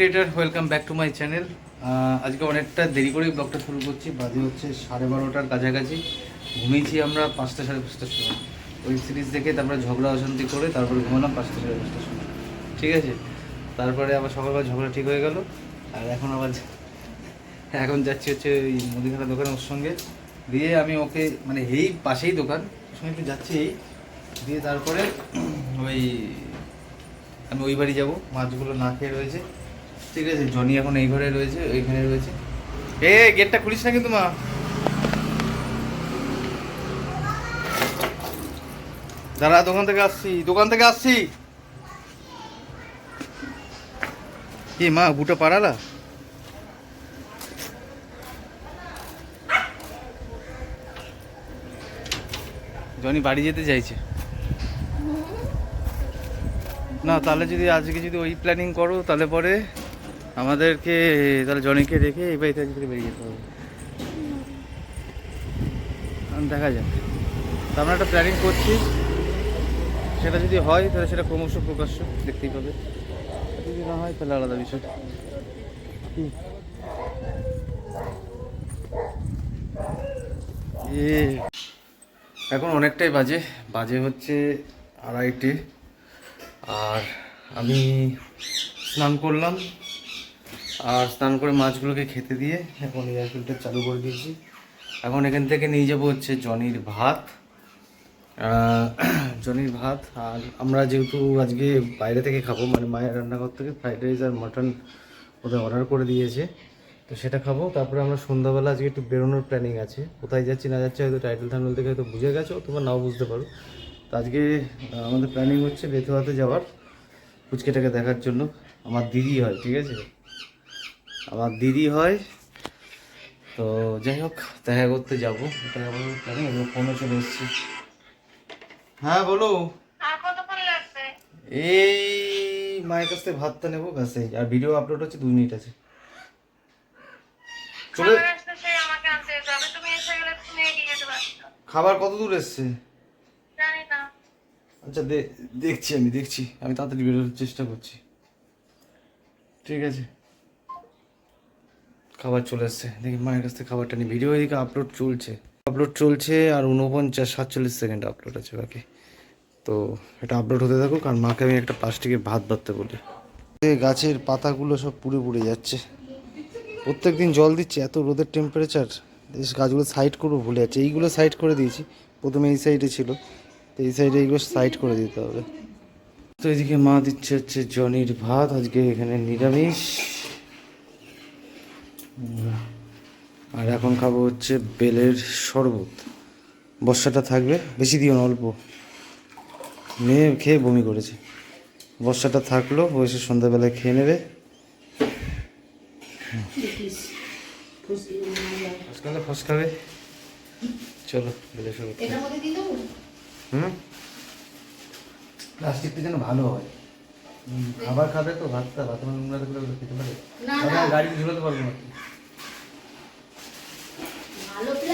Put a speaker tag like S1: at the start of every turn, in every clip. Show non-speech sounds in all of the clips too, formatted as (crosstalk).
S1: Creator welcome back to my channel আজকে অনেকটা দেরি করেই ব্লগটা শুরু করছি। বাজে হচ্ছে সাড়ে বারোটার কাছাকাছি। ঘুমিয়েছি আমরা পাঁচটা সাড়ে পাঁচটার সময়। ওয়েব সিরিজ দেখে তারপরে ঝগড়া অশান্তি করে তারপরে ঘুমালাম পাঁচটা সাড়ে পাঁচটার সময়। ঠিক আছে? তারপরে আবার সকালবেলা ঝগড়া ঠিক হয়ে গেল। আর এখন আবার (laughs) এখন যাচ্ছি হচ্ছে ওই মুদিখানা দোকানে ওর সঙ্গে। দিয়ে আমি ওকে মানে এই পাশেই দোকান। ওর সঙ্গে একটু যাচ্ছি। এই দিয়ে তারপরে ওই আমি ওই বাড়ি যাব। মাছগুলো না খেয়ে রয়েছে। ঠিক আছে, জনি এখন এই ঘরে রয়েছে, ওইখানে রয়েছে। এ গেটটা খুলিস না কিন্তু মা। দাঁড়া, দোকান থেকে আসছি, দোকান থেকে আসছি। কি মা, বুটা পাড়ালা জনি বাড়ি যেতে চাইছে। না, তাহলে যদি আজকে যদি ওই প্ল্যানিং করো, তাহলে পরে আমাদেরকে, তাহলে জনিকে রেখে এই বাড়িতে আজকে বেরিয়ে যেতে হবে। দেখা যাক। আমরা একটা প্ল্যানিং করছি। সেটা যদি হয়, তাহলে সেটা ক্রমশ প্রকাশ্য, দেখতেই পাবে। যদি না হয়, তাহলে আলাদা বিষয়। এখন অনেকটাই বাজে। বাজে হচ্ছে আড়াইটে। আর আমি স্নান করলাম। আর স্নান করে মাছগুলোকে খেতে দিয়ে এখন এয়ার ফিল্টার চালু করে দিয়েছি। এখন এখান থেকে নিয়ে যাব হচ্ছে জনির ভাত। (clears throat) জনির ভাত আর আমরা যেহেতু আজকে বাইরে থেকে খাব মানে মায়ের রান্নাঘর থেকে ফ্রাইড রাইস আর মাটন ওদের অর্ডার করে দিয়েছে, তো সেটা খাব। তারপরে আমরা সন্ধ্যাবেলা আজকে একটু বেরোনোর প্ল্যানিং আছে। কোথায় যাচ্ছি না যাচ্ছি হয়তো টাইটেল থামনেল থেকে হয়তো বুঝে গেছো, অথবা নাও বুঝতে পারো। তো আজকে আমাদের প্ল্যানিং হচ্ছে বেতুয়াতে যাওয়ার ফুচকেটাকে দেখার জন্য। আমার দিদি হয়, ঠিক আছে? আমার দিদি হয়। তো যাই হোক দেখা করতে যাব। এটা প্ল্যানিং ফোনও চলে এসেছি। হ্যাঁ বলো। এই মায়ের কাছ থেকে ভাতটা নেব কাছে আর ভিডিও আপলোড হচ্ছে দুই মিনিট আছে। চলে
S2: খাবার
S1: কত দূর এসছে? আচ্ছা দেখছি আমি দেখছি। আমি তাড়াতাড়ি বেরোনোর চেষ্টা করছি। ঠিক আছে। খাবার চলে এসছে। দেখি মায়ের কাছ থেকে খাবারটা নিই। ভিডিও এদিকে আপলোড চলছে। আপলোড চলছে আর উনপঞ্চাশ, সাতচল্লিশ সেকেন্ড আপলোড আছে বাকি। তো এটা আপলোড হতে থাকুক আর মাকে আমি একটা প্লাস্টিকে ভাত বাঁধতে বলি। গাছের পাতাগুলো সব পুড়ে পুড়ে যাচ্ছে। প্রত্যেক দিন জল দিচ্ছে, এত রোদের টেম্পারেচার গাছগুলো সাইড করব ভুলে যাচ্ছে। এইগুলো সাইড করে দিয়েছি। প্রথমে এই সাইডে ছিল। তো এই সাইডে এইগুলো সাইড করে দিতে হবে। তো এদিকে মা দিচ্ছে হচ্ছে জনির ভাত। আজকে এখানে নিরামিষ। আর এখন খাব হচ্ছে বেলের শরবত। বর্ষাটা থাকবে বেশি দিও না অল্প। মেয়ে খেয়ে বমি করেছে। বর্ষাটা থাকল বসে সন্ধ্যাবেলায় খেয়ে নেবে। ফসকালে ফসকাবে চলো বেলের শরবত খাই। হুম? প্লাস্টিকটা যেন ভালো হয়। খাবার খাবে তো ভাতটা ভাত নোংরা থাকলে খেতে পারে। গাড়ি ঝুলাতে পারব না।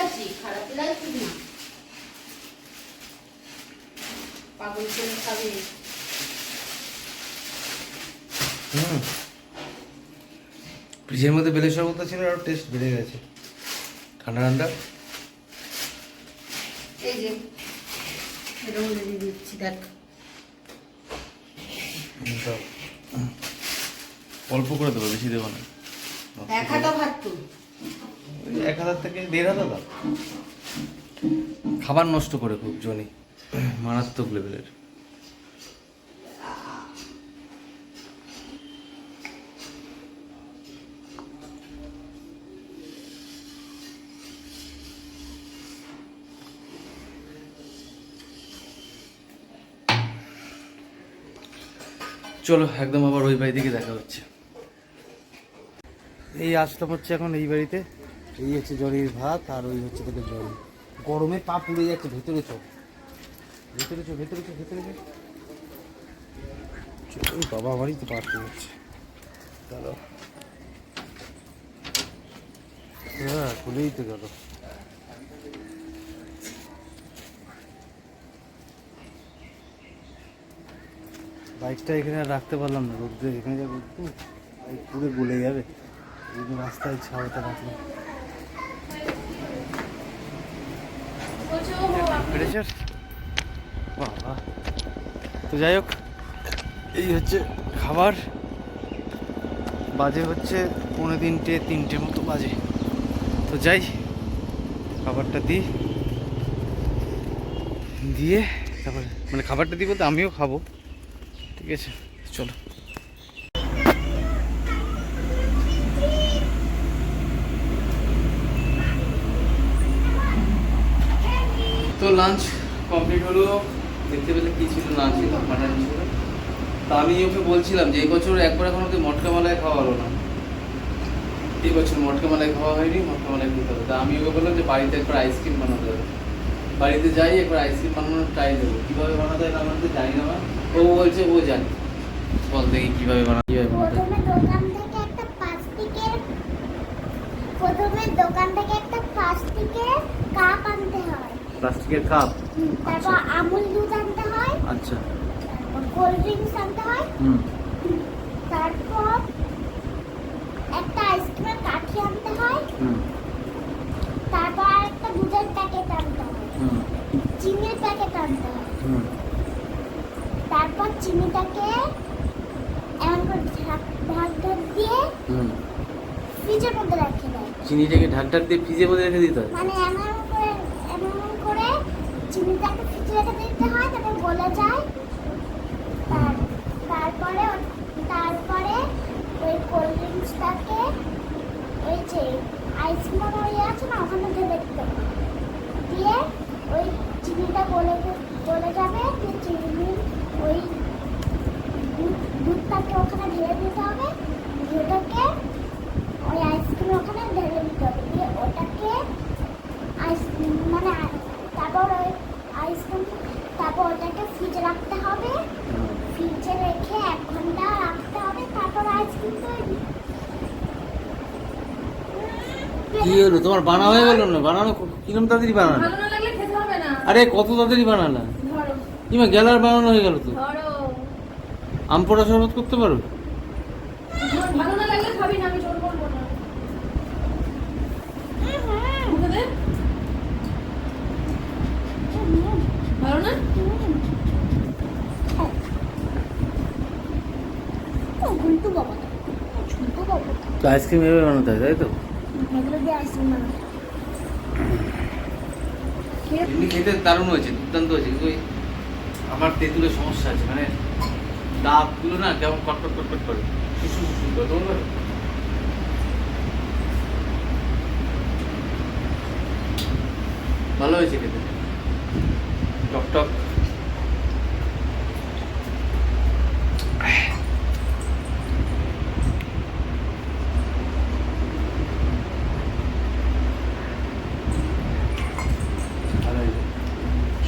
S3: ভালো খারাপ না। পাগল করে খাবে।
S1: হুম। ফ্রিজের মধ্যে বেলের শরবতটা ছিল আরও টেস্ট বেড়ে গেছে। ঠান্ডা ঠান্ডা।
S3: এই যে এরকম দিয়ে দিচ্ছি দেখ।
S1: অল্প করে দেবো বেশি দেবো না।
S3: এক হাতা ভাত তো।
S1: এক হাজার থেকে দেড় হাজার? দাও খাবার নষ্ট করে খুব জনি। মারাত্মক লেভেলের। চলো একদম আবার ওই বাড়ি থেকে দেখা হচ্ছে। এই আসলাম হচ্ছে এখন এই বাড়িতে। এই হচ্ছে জলের ভাত আর ওই হচ্ছে তোকে জল। গরমে পা পুড়ে যাচ্ছে ভেতরে চো। ভেতরে চো ভেতরে চো ভেতরে চো। চো, বাবা আমারই তো পা পুড়ে যাচ্ছে। চলো হ্যাঁ খুলেই তো গেল। বাইকটা এখানে আর রাখতে পারলাম না রোদ্রে এখানে যা রোদ্দুর এই পুরো গলে যাবে। রাস্তায় ছাওয়াতে রাখলে টেম্পারেচার বাবা তো যাই হোক, এই হচ্ছে খাবার। বাজে হচ্ছে পৌনে তিনটে তিনটে মতো বাজে। তো যাই, খাবারটা দিই। দিয়ে তারপরে মানে খাবারটা দিই বলতে আমিও খাব। ঠিক আছে, চলো। তো লাঞ্চ কমপ্লিট হলো, দেখতে পেলে কী ছিল না ছিল মাটন ছিল। তা আমি ওকে বলছিলাম যে এই বছর একবার এখন ওদের মটকা মালায় খাওয়া হলো না। এই বছর মটকা মালায় খাওয়া হয়নি, মটকা মালায় খেতে হবে। তা আমি ওকে বললাম যে, বাড়িতে একবার আইসক্রিম বানাতে হবে। বাড়িতে যাই, একবার আইসক্রিম বানানোর ট্রাই দেবো কীভাবে বানাতে হয় না বানাতে জানি না ও বলছে, ও জানি। বল দেখি কীভাবে বানা কীভাবে বানাতে
S4: প্রথমে দোকান থেকে একটা প্লাস্টিকের কাপ আনতে
S1: প্লাস্টিকের কাপ?
S4: তারপর আমুল দুধ আনতে হয়।
S1: আচ্ছা।
S4: কোল্ড ড্রিঙ্কস আনতে হয়।
S1: হুম।
S4: তারপর একটা আইসক্রিমের কাঠি আনতে হয়।
S1: হুম।
S4: তারপর একটা দুধের প্যাকেট আনতে হয়।
S1: হুম।
S4: চিনির প্যাকেট আনতে হয়।
S1: হুম।
S4: তারপর চিনিটাকে এমন করে ঢাক ঢাক ঢাক দিয়ে
S1: হুম।
S4: ফ্রিজের মধ্যে রেখে দেয়।
S1: চিনিটাকে ঢাক ঢাক দিয়ে ফ্রিজের মধ্যে রেখে দিতে হয়?
S4: মানে এমন করে চিনিটাকে ফ্রিজে রেখে দিতে হয় তারপর গলে যায় তার তারপরে ও- তারপরে ওই কোল্ড ড্রিঙ্কসটাকে ওই যে আইসক্রিম ওই আছে না, ওখানে ঢেলে দিতে দিয়ে ওই চিনিটা গলে গলে যাবে, দিয়ে চিনি, ওই দুধ- দুধটাকে ওখানে ঢেলে দিতে হবে। ওটাকে ওই আইসক্রিম ওখানে ঢেলে দিতে হবে। দিয়ে ওটাকে আইসক্রিম মানে তারপর ওই আইসক্রিম তারপর ওটাকে ফ্রিজে রাখতে হবে। ফ্রিজে রেখে এক ঘণ্টা রাখতে হবে তারপর আইসক্রিম তৈরি।
S1: কি হলো? তোমার বানা হয়ে গেল না? বানানো কিরম তাড়াতাড়ি বানানো
S3: ভালো না লাগলে খেতে হবে না।
S1: আরে কত তাড়াতাড়ি বানালা?
S3: ধরো।
S1: কিমা গেলার বানানো হয়ে গেল তো? আম পোড়া শরবত করতে পারো
S3: ধর, ভালো না লাগলে খাবি না আমি জোর করব না মুখে দে ভালো না
S4: ঘুন্টু বাবা বাবা
S1: তো। আইসক্রিম এভাবে বানাতে হয় তাই তো?
S4: এগুলো দিয়ে আইসক্রিম বানাবে
S1: এমনি খেতে দারুণ হয়েছে দুর্দান্ত হয়েছে কিন্তু আমার তেঁতুলের সমস্যা আছে মানে ডাবগুলো না কেমন কটকট কটকট করে। শুশু করে? ভালো হয়েছে খেতে। টক টক ভালো হয়েছে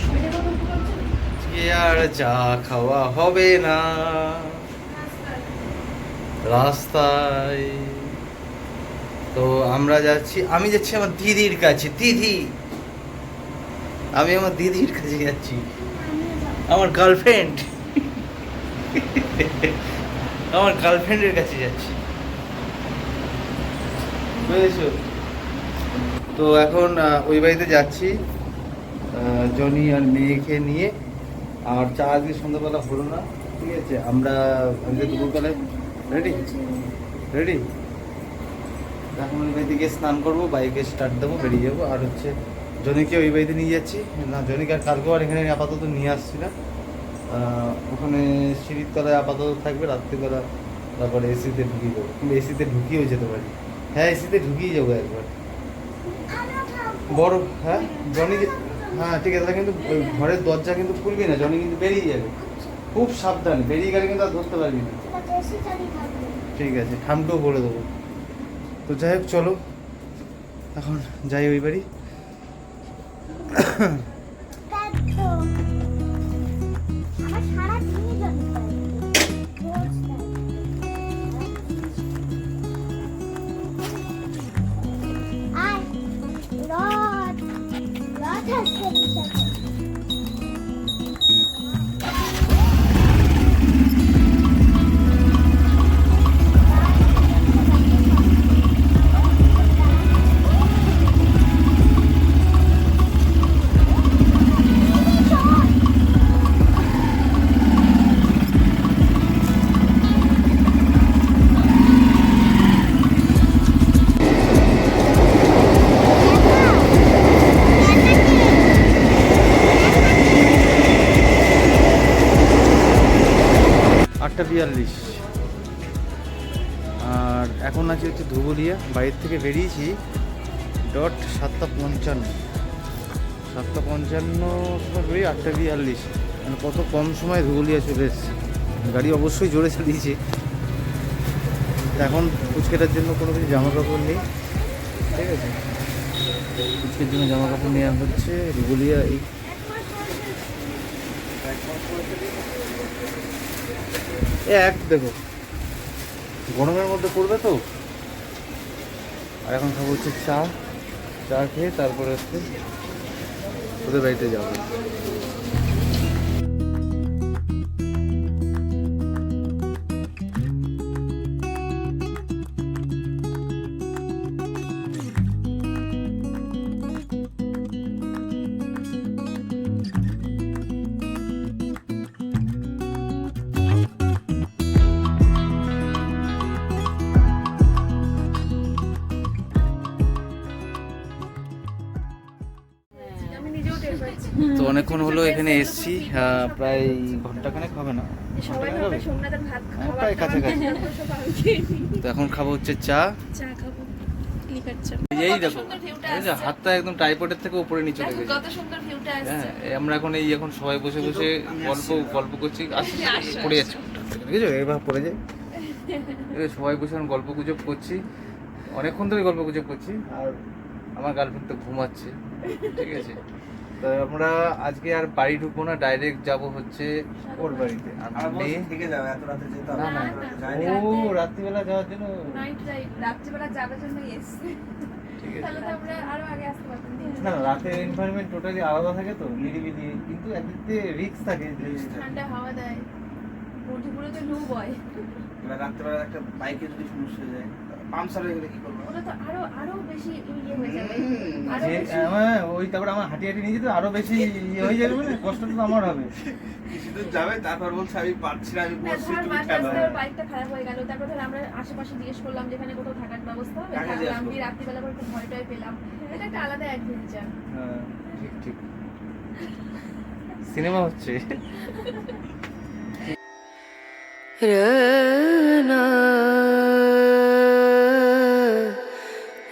S3: শরীরে কত উপকার হচ্ছে?
S1: আজকে আর চা খাওয়া হবে না। রাস্তায়। তো আমরা যাচ্ছি, আমি যাচ্ছি আমার দিদির কাছে, দিদি। আমি আমার দিদির কাছে যাচ্ছি। আমার গার্লফ্রেন্ড আমার গার্লফ্রেন্ডের কাছে যাচ্ছি। বুঝেছ? তো এখন ওই বাড়িতে যাচ্ছি। জনি আর মেয়েকে নিয়ে। আর চা আজকে সন্ধ্যাবেলা হলো না, ঠিক আছে? আমরা আজকে দুপুরবেলায় রেডি রেডি ওই বাড়িতে গিয়ে স্নান করব, বাইকে স্টার্ট দেবো, বেরিয়ে যাব। আর হচ্ছে জনিকে ওই বাড়িতে নিয়ে যাচ্ছি। না জনিকে আর কালকেও আর এখানে আপাতত নিয়ে আসছি না ওখানে সিঁড়ির তলায় আপাতত থাকবে, রাত্রিবেলা তারপরে এসিতে ঢুকিয়ে দেবো। কিন্তু এসিতে ঢুকিয়েও যেতে পারি। হ্যাঁ এসিতে ঢুকিয়ে যাব একবার। বড় হ্যাঁ? জনি হ্যাঁ ঠিক আছে কিন্তু ঘরের দরজা কিন্তু খুলবি না জনি কিন্তু বেরিয়ে যাবে। খুব সাবধানে, বেরিয়ে গেলে কিন্তু আর ধরতে পারবি না।
S4: ঠিক আছে
S1: খামটাও বলে দেবো। তো যাই হোক, চলো। এখন যাই ওই বাড়ি। সাতটা পঞ্চান্ন। সাতটা পঞ্চান্ন আটটা বিয়াল্লিশ। মানে কত কম সময় ধুবুলিয়া চলে এসেছি। গাড়ি অবশ্যই জোরে চালিয়েছে। এখন ফুচকেটার জন্য কোনো কিছু জামা কাপড় নেই। ঠিক আছে? ফুচকের জন্য জামা কাপড় নেওয়া হচ্ছে ধুগুলিয়া এই এক দেখো। গরমের মধ্যে পড়বে তো? আর এখন খাব হচ্ছে চা। চা খেয়ে তারপরে হচ্ছে ওদের বাড়িতে যাব। অনেকক্ষণ হলো এখানে এসছি প্রায় ঘন্টাখানেক হবে না।
S2: সবাই
S1: হবে?
S2: সোমনাথের ভাত
S1: হ্যাঁ, প্রায় কাছাকাছি। তো এখন খাব হচ্ছে চা। এই দেখো। হাতটা একদম টাইপয়েডের থেকে উপরে নিচে
S2: দেখো
S1: লেগেছে।
S2: কত সুন্দর ভিউটা আসছে।
S1: হ্যাঁ এই আমরা এখন এই এখন সবাই বসে বসে গল্প গল্প করছি পড়ে যাচ্ছে। দেখেছ? এবার পড়ে যায়। সবাই বসে এখন গল্প গুজব করছি। অনেকক্ষণ ধরে গল্প গুজব করছি আর আমার গার্লফ্রেন্ড তো ঘুমাচ্ছে। ঠিক আছে? তো আমরা আজকে আর বাড়ি ঢুকবো না ডাইরেক্ট যাব হচ্ছে ওর বাড়িতে। আর মেয়ে?
S5: থেকে যাবে এত রাতে যেতে হবে।
S1: না না
S2: না,
S1: ও রাত্রিবেলা যাওয়ার জন্য?
S2: নাইট রাইড রাত্রিবেলা এসছে।
S1: না না, রাতের এনভায়রনমেন্ট টোটালি আলাদা থাকে তো নিরিবিলি। কিন্তু একদিক থাকে
S2: ঠান্ডা হাওয়া দেয়। মধ্যপুরে তো লু বয়
S5: এবার রাত্রেবেলা একটা বাইকে যদি সমস্যা যায়। হয়ে গেলে কি করব?
S2: ওটা তো আরও আরও বেশি ইয়ে হয়ে যাবে।
S1: আরও
S2: বেশি
S1: হ্যাঁ, ওই তারপরে আমার হাঁটি হাঁটি নিয়ে যেতে আরও বেশি ইয়ে হয়ে যাবে না কষ্টটা তো আমার হবে।
S5: কিছু যাবে তারপর বলছে আমি পারছি না আমি বসছি তুমি খেলো।
S2: বাইকটা খারাপ হয়ে গেল তারপর ধর আমরা আশেপাশে জিজ্ঞেস করলাম যেখানে কোথাও থাকার ব্যবস্থা হবে? রাত্রিবেলা করে একটু ভয় টয় পেলাম। এটা একটা আলাদা অ্যাডভেঞ্চার
S1: হ্যাঁ, ঠিক ঠিক। সিনেমা হচ্ছে।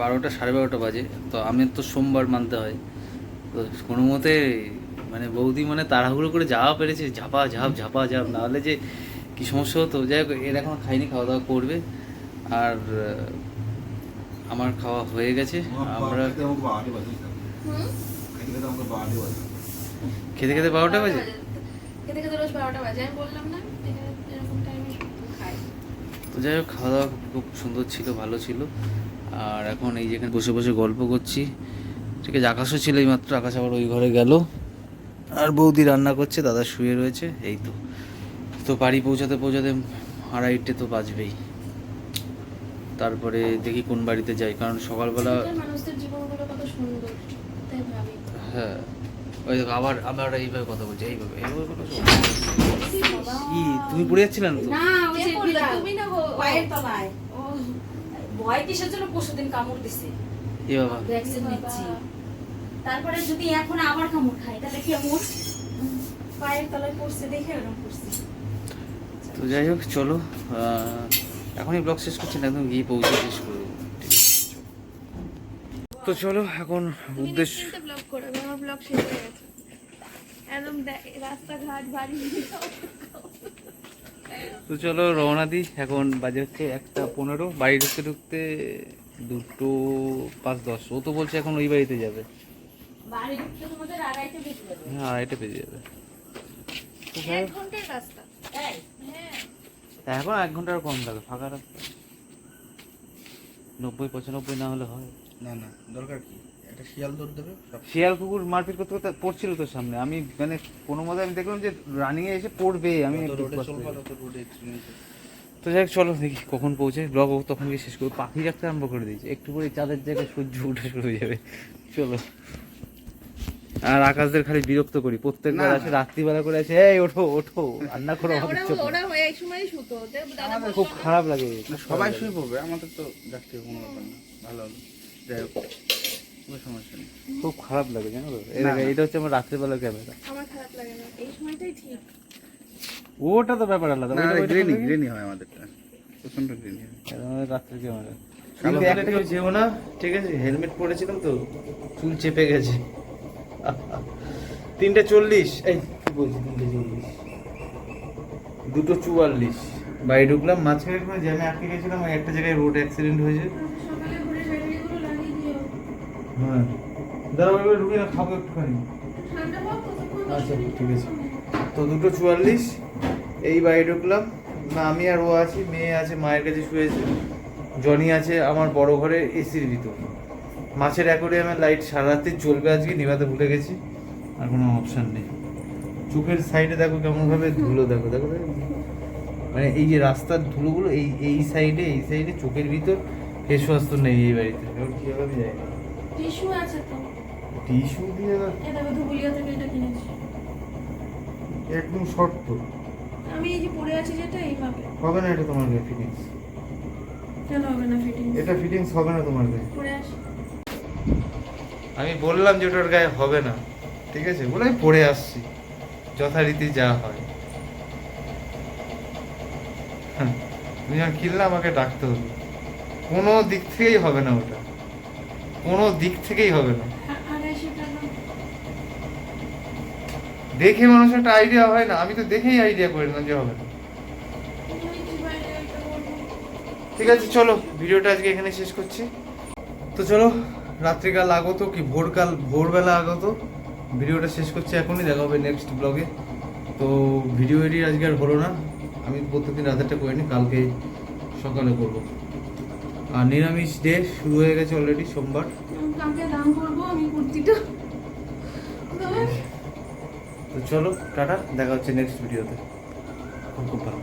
S1: বারোটা সাড়ে বারোটা বাজে তো আমি তো সোমবার মানতে হয়। তো কোনো মতে মানে বৌদি মানে তাড়াহুড়ো করে যাওয়া পেরেছে ঝাপা ঝাপ ঝাপা ঝাপ নাহলে যে কি সমস্যা হতো? যাই হোক এর এখন খাইনি খাওয়া দাওয়া করবে। আর আমার খাওয়া হয়ে গেছে। আমরা খেতে খেতে বারোটা বাজে।
S2: খেতে খেতে রোজ বারোটা বাজে আমি বললাম না এখানে এরকম টাইমে খাই।
S1: তো যাই হোক খাওয়া দাওয়া খুব সুন্দর ছিল ভালো ছিল। আর এখন এই যেখানে বসে বসে গল্প করছি। ঠিক আছে আকাশও ছিল এই মাত্র আকাশ আবার ওই ঘরে গেল। আর বৌদি রান্না করছে দাদা শুয়ে রয়েছে এই তো। তো বাড়ি পৌঁছাতে পৌঁছাতে আড়াইটে তো বাজবেই। তারপরে দেখি কোন বাড়িতে যাই কারণ সকালবেলা হ্যাঁ। ওই দেখো আবার আবার এইভাবে কথা বলছে এইভাবে এইভাবে কথা কি তুমি পড়ে যাচ্ছিলে না তো?
S3: না ওই যে
S2: তুমি না গো?
S3: পায়ের তলায়। ভয় কিসের জন্য পরশুদিন কামড় দিছে? ভ্যাকসিন নিচ্ছি। তারপরে যদি এখন আবার কামড় খাই তাহলে কেমন পায়ের তলায় পড়ছে দেখে এরকম করছে।
S1: তো যাই হোক চলো আহ, এখনই ব্লগ শেষ করছি না একদম গিয়ে পৌঁছে শেষ করব। তো চলো এখন উদ্দেশ্য
S2: ব্লগ করবে আমার ব্লগ শেষ হয়ে গেছে। একদম রাস্তাঘাট বাড়ি।
S1: তো চলো রওনা দিই। এখন বাজে হচ্ছে একটা পনেরো। বাড়ি ঢুকতে ঢুকতে দুটো পাঁচ দশ। ও তো বলছে এখন ওই বাড়িতে যাবে। হ্যাঁ আড়াইটে পেয়ে যাবে।
S3: তাই?
S2: হ্যাঁ।
S1: এখন এক ঘণ্টার কম লাগে ফাঁকা রাস্তা। নব্বই পঁচানব্বই না হলে হয়।
S5: না না দরকার কি? একটা শিয়াল দৌড় দেবে
S1: শিয়াল কুকুর মারপিট করতে করতে পড়ছিল তোর সামনে। আমি মানে কোনো মতে আমি দেখলাম যে রানিং এসে পড়বে আমি। তো যাই হোক, চলো দেখি কখন পৌঁছে। ব্লগ তখন গিয়ে শেষ করব। পাখি রাখতে আরম্ভ করে দিয়েছি। একটু করে চাঁদের জায়গায় সূর্য উঠে শুরু হয়ে যাবে। চলো। আর আকাশদের খালি বিরক্ত করি। প্রত্যেকবার আসে রাত্রিবেলা করে আসে এই ওঠো ওঠো রান্না করো আমাদের
S2: হয়ে
S1: খুব খারাপ লাগে।
S5: সবাই শুয়ে পড়বে আমাদের তো যাচ্ছে কোনো ব্যাপার না। ভালো হলো যাই হোক। কোনো সমস্যা নেই।
S1: খুব খারাপ লাগে জানো তো? এটা হচ্ছে আমার রাত্রিবেলা ক্যামেরা
S2: আমার খারাপ লাগে না। এই সময়টাই ঠিক।
S1: ওটা তো ব্যাপার আলাদা।
S5: না গ্রেনি গ্রেনি হয় আমাদেরটা। প্রচণ্ড গ্রেনি হয়।
S1: রাত্রের ক্যামেরা
S5: কালো
S1: যেও না ঠিক আছে? হেলমেট পরেছিলাম তো চুল চেপে গেছে। তিনটে চল্লিশ। এই কি বলছি তিনটে চল্লিশ? দুটো চুয়াল্লিশ। বাড়ি ঢুকলাম মাঝখানে জ্যামে আটকে গেছিলাম একটা জায়গায় রোড অ্যাক্সিডেন্ট হয়েছে
S2: সকালে ঘুরে ব্যাটারিগুলো লাগিয়ে দিও
S1: হ্যাঁ। দাঁড়াও এবার না খাব একটুখানি। আচ্ছা ঠিক আছে। তো দুটো চুয়াল্লিশ এই বাড়ি ঢুকলাম। না আমি আর ও আছি মেয়ে আছে মায়ের কাছে শুয়েছে। জনি আছে আমার বড় ঘরে এসির ভিতর মাছের অ্যাকোরিয়ামের লাইট সারা রাত্রি চলবে আজকে নিভাতে ভুলে গেছি। আর কোনো অপশান নেই। চোখের সাইডে দেখো কেমনভাবে ধুলো দেখো দেখো দেখো। মানে এই যে রাস্তার ধুলোগুলো এই এই সাইডে এই সাইডে চোখের ভিতর ফেস ওয়াশ তো নেই এই বাড়িতে। এবার কীভাবে আমি যাই?
S2: টিস্যু আছে তো।
S1: টিস্যু দিয়ে
S2: দেখো ধুবুলিয়া থেকে এটা কিনেছি।
S1: একদম শর্ট তো
S2: আমি এই যে আছি যেটা এইভাবে
S1: হবে না এটা তোমার গায়ে ফিটিংস
S2: কেন হবে না ফিটিং
S1: এটা ফিটিংস হবে না তোমার গায়ে।
S2: আসি।
S1: আমি বললাম যে ওটার গায়ে হবে না। ঠিক আছে? বলে আমি পড়ে আসছি। যথারীতি যা হয়। হ্যাঁ, তুমি যখন কিনলে আমাকে ডাকতে হবে। কোনো দিক থেকেই হবে না ওটা। কোনো দিক থেকেই হবে না। দেখে মানুষের একটা আইডিয়া হয় না। আমি তো দেখেই আইডিয়া করে নিলাম যে হবে না। ঠিক আছে চলো ভিডিওটা আজকে এখানে শেষ করছি। তো চলো রাত্রিকাল আগত কি ভোরকাল ভোরবেলা আগত? ভিডিওটা শেষ করছি এখনই দেখা হবে নেক্সট ব্লগে তো ভিডিও এডিট আজকে আর হলো না। আমি প্রত্যেকদিন রাতেরটা করিনি কালকে সকালে করব। আর নিরামিষ ডে শুরু হয়ে গেছে অলরেডি সোমবার।
S2: কালকে দাম করব আমি কুর্তিটা।
S1: তো চলো টাটা দেখা হচ্ছে নেক্সট ভিডিওতে খুব খুব ভালো।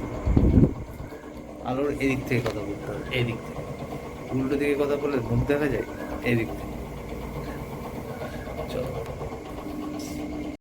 S1: আলোর এদিক থেকে কথা বলতে হবে। এদিক থেকে। উল্টো দিকে কথা বললে মুখ দেখা যায়? এদিক থেকে। চলো।